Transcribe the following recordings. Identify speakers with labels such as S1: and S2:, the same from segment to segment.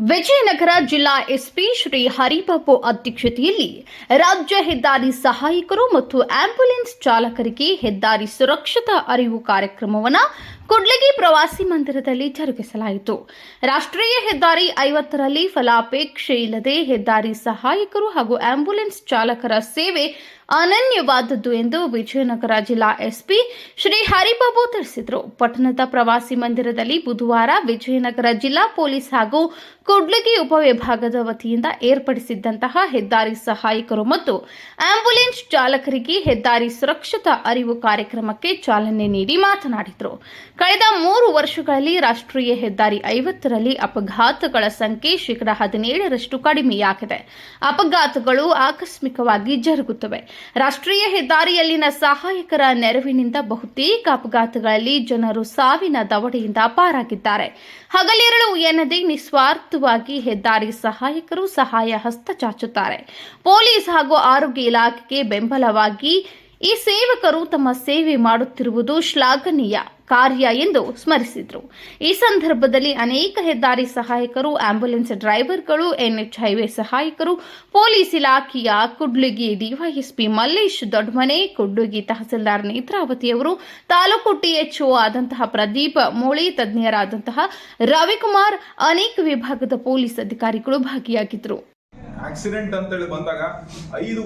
S1: ವಿಜಯನಗರ ಜಿಲ್ಲಾ ಎಸ್ಪಿ ಶ್ರೀ ಹರಿಬಾಬು ಅಧ್ಯಕ್ಷತೆಯಲ್ಲಿ ರಾಜ್ಯ ಹೆದ್ದಾರಿ ಸಹಾಯಕರು ಮತ್ತು ಆಂಬ್ಯುಲೆನ್ಸ್ ಚಾಲಕರಿಗೆ ಹೆದ್ದಾರಿ ಸುರಕ್ಷತಾ ಅರಿವು ಕಾರ್ಯಕ್ರಮವನ್ನು ಕುಡ್ಲಗಿ ಪ್ರವಾಸಿ ಮಂದಿರದಲ್ಲಿ ಜರುಗಿಸಲಾಯಿತು. ರಾಷ್ಟ್ರೀಯ ಹೆದ್ದಾರಿ ಐವತ್ತರಲ್ಲಿ ಫಲಾಪೇಕ್ಷೆ ಇಲ್ಲದೆ ಹೆದ್ದಾರಿ ಸಹಾಯಕರು ಹಾಗೂ ಆಂಬ್ಯುಲೆನ್ಸ್ ಚಾಲಕರ ಸೇವೆ ಅನನ್ಯವಾದದ್ದು ಎಂದು ವಿಜಯನಗರ ಜಿಲ್ಲಾ ಎಸ್ಪಿ ಶ್ರೀ ಹರಿಬಾಬು ತಿಳಿಸಿದರು. ಪಟ್ಟಣದ ಪ್ರವಾಸಿ ಮಂದಿರದಲ್ಲಿ ಬುಧವಾರ ವಿಜಯನಗರ ಜಿಲ್ಲಾ ಪೊಲೀಸ್ ಹಾಗೂ ಕುಡ್ಲಗಿ ಉಪವಿಭಾಗದ ವತಿಯಿಂದ ಏರ್ಪಡಿಸಿದ್ದಂತಹ ಹೆದ್ದಾರಿ ಸಹಾಯಕರು ಮತ್ತು ಆಂಬ್ಯುಲೆನ್ಸ್ ಚಾಲಕರಿಗೆ ಹೆದ್ದಾರಿ ಸುರಕ್ಷತಾ ಅರಿವು ಕಾರ್ಯಕ್ರಮಕ್ಕೆ ಚಾಲನೆ ನೀಡಿ ಮಾತನಾಡಿದರು. ಕಳೆದ ಮೂರು ವರ್ಷಗಳಲ್ಲಿ ರಾಷ್ಟ್ರೀಯ ಹೆದ್ದಾರಿ ಐವತ್ತರಲ್ಲಿ ಅಪಘಾತಗಳ ಸಂಖ್ಯೆ ಶೇಕಡಾ ಹದಿನೇಳರಷ್ಟು ಕಡಿಮೆಯಾಗಿದೆ. ಅಪಘಾತಗಳು ಆಕಸ್ಮಿಕವಾಗಿ ಜರುಗುತ್ತವೆ. ರಾಷ್ಟ್ರೀಯ ಹೆದ್ದಾರಿಯಲ್ಲಿನ ಸಹಾಯಕರ ನೆರವಿನಿಂದ ಬಹುತೇಕ ಅಪಘಾತಗಳಲ್ಲಿ ಜನರು ಸಾವಿನ ದವಡೆಯಿಂದ ಪಾರಾಗಿದ್ದಾರೆ. ಹಗಲಿರಳು ಎನ್ನದೆ ನಿಸ್ವಾರ್ಥವಾಗಿ ಹೆದ್ದಾರಿ ಸಹಾಯಕರು ಸಹಾಯ ಹಸ್ತ ಚಾಚುತ್ತಾರೆ. ಪೊಲೀಸ್ ಹಾಗೂ ಆರೋಗ್ಯ ಇಲಾಖೆಗೆ ಬೆಂಬಲವಾಗಿ ಈ ಸೇವಕರು ತಮ್ಮ ಸೇವೆ ಮಾಡುತ್ತಿರುವುದು ಶ್ಲಾಘನೀಯ. ಕಾರ್ಯ ಎಂದು ಸ್ಮರಿಸಿದರು. ಈ ಸಂದರ್ಭದಲ್ಲಿ ಅನೇಕ ಹೆದ್ದಾರಿ ಸಹಾಯಕರು ಆಂಬ್ಯುಲೆನ್ಸ್ ಡ್ರೈವರ್ಗಳು, ಎನ್ಎಚ್ ಹೈವೇ ಸಹಾಯಕರು, ಪೊಲೀಸ್ ಇಲಾಖೆಯ ಕುಡ್ಲುಗಿ ಡಿವೈಎಸ್ಪಿ ಮಲ್ಲೇಶ್ ದೊಡ್ಡಮನೆ ಕುಡ್ಲುಗಿ ತಹಸೀಲ್ದಾರ್ ನೇತ್ರಾವತಿಯವರು ತಾಲೂಕು ಟಿಎಚ್ಒ ಆದಂತಹ ಪ್ರದೀಪ್ ಮೋಳಿ, ತಜ್ಞರಾದಂತಹ ರವಿಕುಮಾರ್, ಅನೇಕ ವಿಭಾಗದ ಪೊಲೀಸ್ ಅಧಿಕಾರಿಗಳು ಭಾಗಿಯಾಗಿದ್ದರು
S2: ಆಕ್ಸಿಡೆಂಟ್ ಅಂತೇಳಿ ಬಂದಾಗ ಐದು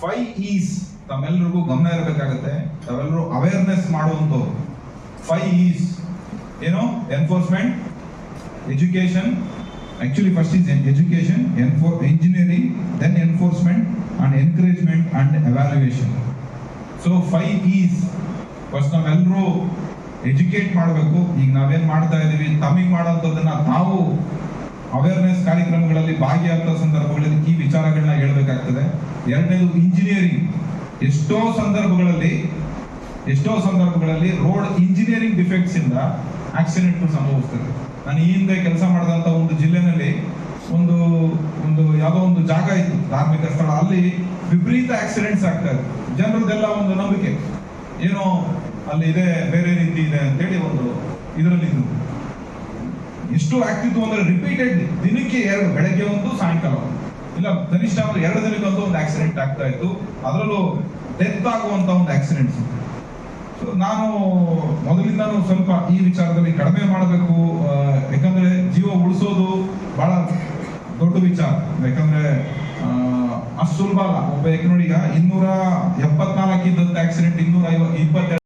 S3: ಫೈವ್ ಈಸ್ ತಮ್ಮೆಲ್ಲರಿಗೂ ಗಮನ ಇರಬೇಕಾಗತ್ತೆ. ತಾವೆಲ್ಲರೂ ಅವೇರ್ನೆಸ್ ಮಾಡುವಂಥವ್ರು. ಫೈವ್ ಈಸ್ ಏನು enforcement education actually first is education enforce engineering then enforcement and encouragement and evaluation so five is first ನಾವೆಲ್ಲರೂ ಎಜುಕೇಟ್ ಮಾಡಬೇಕು. ಈಗ ನಾವೇನು ಮಾಡ್ತಾ ಇದ್ದೀವಿ ತಮಿಗ್ ಮಾಡೋಂಥದ್ದನ್ನ ನಾವು ಅವೇರ್ನೆಸ್ ಕಾರ್ಯಕ್ರಮಗಳಲ್ಲಿ ಭಾಗಿಯಾಗುವ ಸಂದರ್ಭಗಳಲ್ಲಿ ಈ ವಿಚಾರಗಳನ್ನ ಹೇಳ್ಬೇಕಾಗ್ತದೆ. ಎರಡನೇದು ಇಂಜಿನಿಯರಿಂಗ್ ಎಷ್ಟೋ ಸಂದರ್ಭಗಳಲ್ಲಿ ಎಷ್ಟೋ ಸಂದರ್ಭಗಳಲ್ಲಿ ರೋಡ್ ಇಂಜಿನಿಯರಿಂಗ್ ಡಿಫೆಕ್ಟ್ಸ್ ಇಂದ ಆಕ್ಸಿಡೆಂಟ್ ಸಂಭವಿಸ್ತದೆ. ನಾನು ಈ ಹಿಂದೆ ಕೆಲಸ ಮಾಡಿದಂತ ಒಂದು ಜಿಲ್ಲೆನಲ್ಲಿ ಒಂದು ಒಂದು ಯಾವುದೋ ಒಂದು ಜಾಗ ಇತ್ತು, ಧಾರ್ಮಿಕ ಸ್ಥಳ. ಅಲ್ಲಿ ವಿಪರೀತ ಆಕ್ಸಿಡೆಂಟ್ಸ್ ಆಗ್ತಾ ಇತ್ತು. ಜನರದೆಲ್ಲ ಒಂದು ನಂಬಿಕೆ. ಏನೋ ಅಲ್ಲಿ ಇದೆ, ಬೇರೆ ರೀತಿ ಇದೆ ಅಂತೇಳಿ ಒಂದು ಇದರಲ್ಲಿ ಎಷ್ಟು ಆಗ್ತಿತ್ತು ಅಂದ್ರೆ ರಿಪೀಟೆಡ್ ದಿನಕ್ಕೆ ಎರಡು, ಬೆಳಗ್ಗೆ ಒಂದು, ಸಾಯಂಕಾಲ ಒಂದು. ಇಲ್ಲ, ಕನಿಷ್ಠ ಅಂದ್ರೆ ಎರಡು ದಿನಕ್ಕೊಂದು ಒಂದು ಆಕ್ಸಿಡೆಂಟ್ ಆಗ್ತಾ ಇತ್ತು. ಅದರಲ್ಲೂ ಡೆತ್ ಆಗುವಂತ ಒಂದು ಆಕ್ಸಿಡೆಂಟ್ಸ್ ನಾನು ಮೊದಲಿಂದಾನು ಸ್ವಲ್ಪ ಈ ವಿಚಾರದಲ್ಲಿ ಕಡಿಮೆ ಮಾಡಬೇಕು ಯಾಕಂದ್ರೆ ಜೀವ ಉಳಿಸೋದು ಬಹಳ ದೊಡ್ಡ ವಿಚಾರ. ಯಾಕಂದ್ರೆ ಅಷ್ಟು ಸುಲಭ ಅಲ್ಲ. ಒಬ್ಬ ನೋಡಿ ಈಗ ಇನ್ನೂರ ಎಪ್ಪತ್ನಾಲ್ಕು ಇದ್ದಂತ ಆಕ್ಸಿಡೆಂಟ್ ಇನ್ನೂರ ಐವ ಇಪ್ಪತ್ತೆರಡು